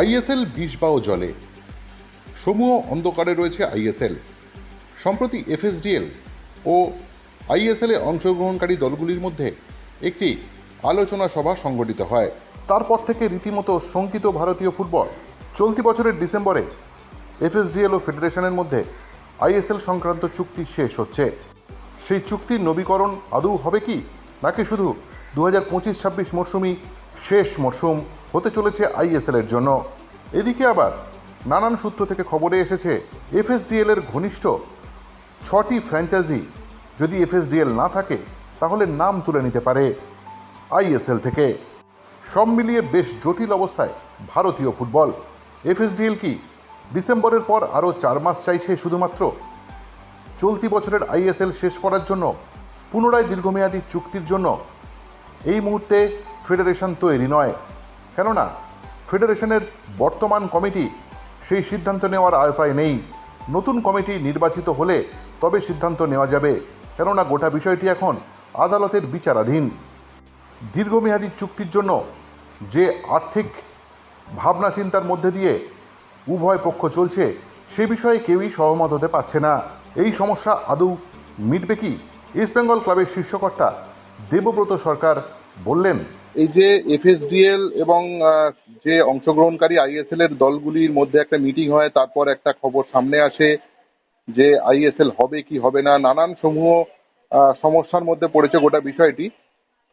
ISL বিষ বাও জলে। সমূহ অন্ধকারে রয়েছে আইএসএল সম্প্রতি এফএসডিএল ও আইএসএলে অংশগ্রহণকারী দলগুলির মধ্যে একটি আলোচনা সভা সংগঠিত হয়। তারপর থেকে রীতিমতো শঙ্কিত ভারতীয় ফুটবল। চলতি বছরের ডিসেম্বরে এফএসডিএল ও ফেডারেশনের মধ্যে আইএসএল সংক্রান্ত চুক্তি শেষ হচ্ছে। সেই চুক্তির নবীকরণ আদৌ হবে কি? নাকি শুধু দু হাজার পঁচিশ, ছাব্বিশ মরশুমই শেষ মরশুম হতে চলেছে আইএসএলের জন্য? এদিকে আবার নানান সূত্র থেকে খবরে এসেছে, এফএসডিএল এর ঘনিষ্ঠ ছটি ফ্র্যাঞ্চাইজি যদি এফএসডিএল না থাকে, তাহলে নাম তুলে নিতে পারে আইএসএল থেকে। সব মিলিয়ে বেশ জটিল অবস্থায় ভারতীয় ফুটবল। এফএসডিএল কি ডিসেম্বরের পর আরও চার মাস চাইছে শুধুমাত্র? চলতি বছরের আইএসএল শেষ করার জন্য পুনরায় দীর্ঘমেয়াদী চুক্তির জন্য এই মুহূর্তে ফেডারেশন তৈরি নয়। কেননা, ফেডারেশনের বর্তমান কমিটি সেই সিদ্ধান্ত নেওয়ার আয়তায় নেই। নতুন কমিটি নির্বাচিত হলে তবে সিদ্ধান্ত নেওয়া যাবে। কেননা, গোটা বিষয়টি এখন আদালতের বিচারাধীন। দীর্ঘমেয়াদী চুক্তির জন্য যে আর্থিক ভাবনা চিন্তার মধ্যে দিয়ে উভয় পক্ষ চলছে, সে বিষয়ে কেউই সহমত হতে পারছে না। এই সমস্যা আদৌ মিটবে কি? ইস্টবেঙ্গল ক্লাবের শীর্ষকর্তা দেবব্রত সরকার বললেন এই যে এফএসডিএল এবং যে অংশগ্রহণকারী আইএসএল এর দলগুলির মধ্যে একটা মিটিং হয় তারপর একটা খবর সামনে আসে যে আইএসএল হবে কি হবে না নানান সমূহ সমস্যার মধ্যে পড়েছে গোটা বিষয়টি।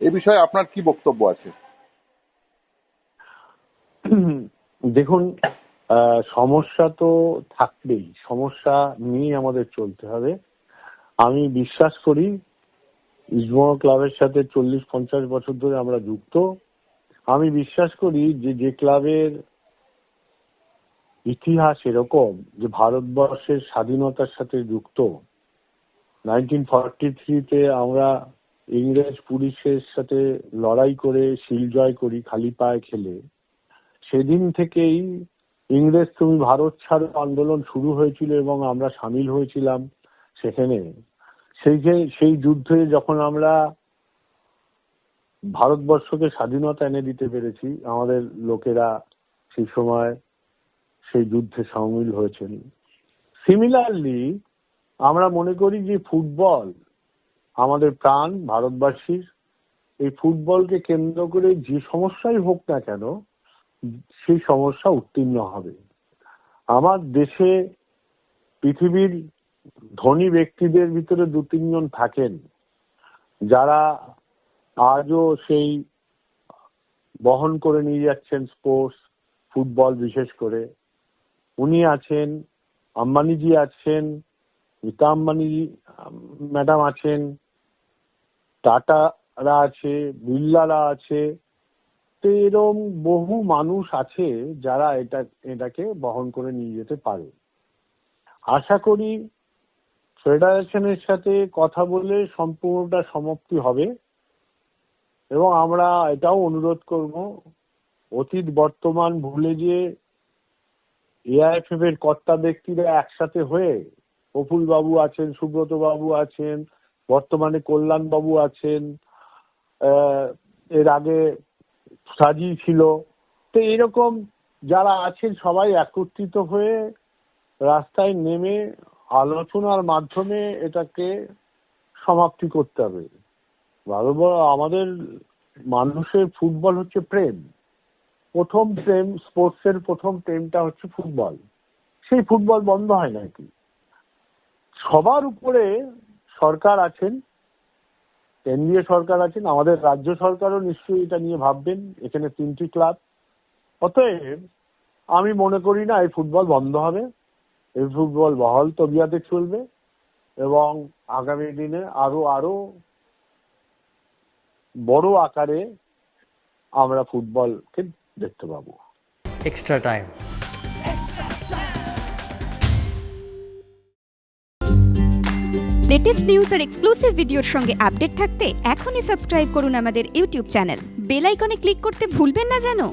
এ বিষয়ে আপনার কি বক্তব্য আছে? দেখুন সমস্যা তো থাকবেই সমস্যা নিয়ে আমাদের চলতে হবে। আমি বিশ্বাস করি ইস্টবেঙ্গল ক্লাবের সাথে চল্লিশ, পঞ্চাশ বছর ধরে আমরা যুক্ত। আমি বিশ্বাস করি যে যে ক্লাবের ইতিহাস এরকম যে, ভারতবর্ষের স্বাধীনতার সাথে যুক্ত। নাইনটিন ফর্টি থ্রিতে আমরা ইংরেজ পুলিশের সাথে লড়াই করে শিল জয় করি, খালি পায়ে খেলে। সেদিন থেকেই ইংরেজ তুমি ভারত ছাড়ো আন্দোলন শুরু হয়েছিল এবং আমরা সামিল হয়েছিলাম। সেখানে সেই যে, সেই যুদ্ধে যখন আমরা ভারতবর্ষকে স্বাধীনতা এনে দিতে পেরেছি, আমাদের লোকেরা সেই সময় সেই যুদ্ধে সামিল হয়েছেন। সিমিলারলি আমরা মনে করি যে ফুটবল আমাদের প্রাণ, ভারতবাসীর, এই ফুটবলকে কেন্দ্র করে যে সমস্যাই হোক না কেন, সেই সমস্যা উত্তীর্ণ হবে। আমার দেশে পৃথিবীর ধনী ব্যক্তিদের ভিতরে দু তিনজন থাকেন, যারা আজও সেই বহন করে নিয়ে যাচ্ছেন স্পোর্টস, ফুটবল বিশেষ করে। উনি আছেন, আম্বানিজি আছেন, মিতা আম্বানিজি, ম্যাডাম আছেন, টাটারা আছে, বিল্লারা আছে। তো এরম বহু মানুষ আছে যারা এটা, এটাকে বহন করে নিয়ে যেতে পারে। আশা করি ফেডারেশনের সাথে কথা বলে সম্পূর্ণটা সমাপ্তি হবে এবং আমরা এটাও অনুরোধ করব, অতীত, বর্তমান ভুলে যে এআইএফএফ এর কর্তা ব্যক্তিরা একসাথে হয়ে প্রফুল বাবু আছেন সুব্রত বাবু আছেন, বর্তমানে কল্যাণ বাবু আছেন এর আগে সাজি ছিল। তো এরকম যারা আছেন সবাই একত্রিত হয়ে রাস্তায় নেমে আলোচনার মাধ্যমে এটাকে সমাপ্তি করতে হবে। ভালো বড় আমাদের মানুষের ফুটবল হচ্ছে প্রেম। প্রথম প্রেম, স্পোর্টসের প্রথম প্রেমটা হচ্ছে ফুটবল। সেই ফুটবল বন্ধ হয় নাকি? সবার উপরে সরকার আছেন কেন্দ্রীয় সরকার আছেন, আমাদের রাজ্য সরকারও নিশ্চয়ই এটা নিয়ে ভাববেন, এখানে তিনটি ক্লাব। অতএব আমি মনে করি না এই ফুটবল বন্ধ হবে। এই ফুটবল বহল তবিয়াতে চলবে এবং আগামী দিনে আরও আরও বড় আকারে আমরা ফুটবলকে দেখতে পাবো। Extra time. লেটেস্ট নিউজ আর এক্সক্লুসিভ ভিডিওর সঙ্গে আপডেট থাকতে এখনই সাবস্ক্রাইব করুন আমাদের ইউটিউব চ্যানেল বেল আইকনে ক্লিক করতে ভুলবেন না জানো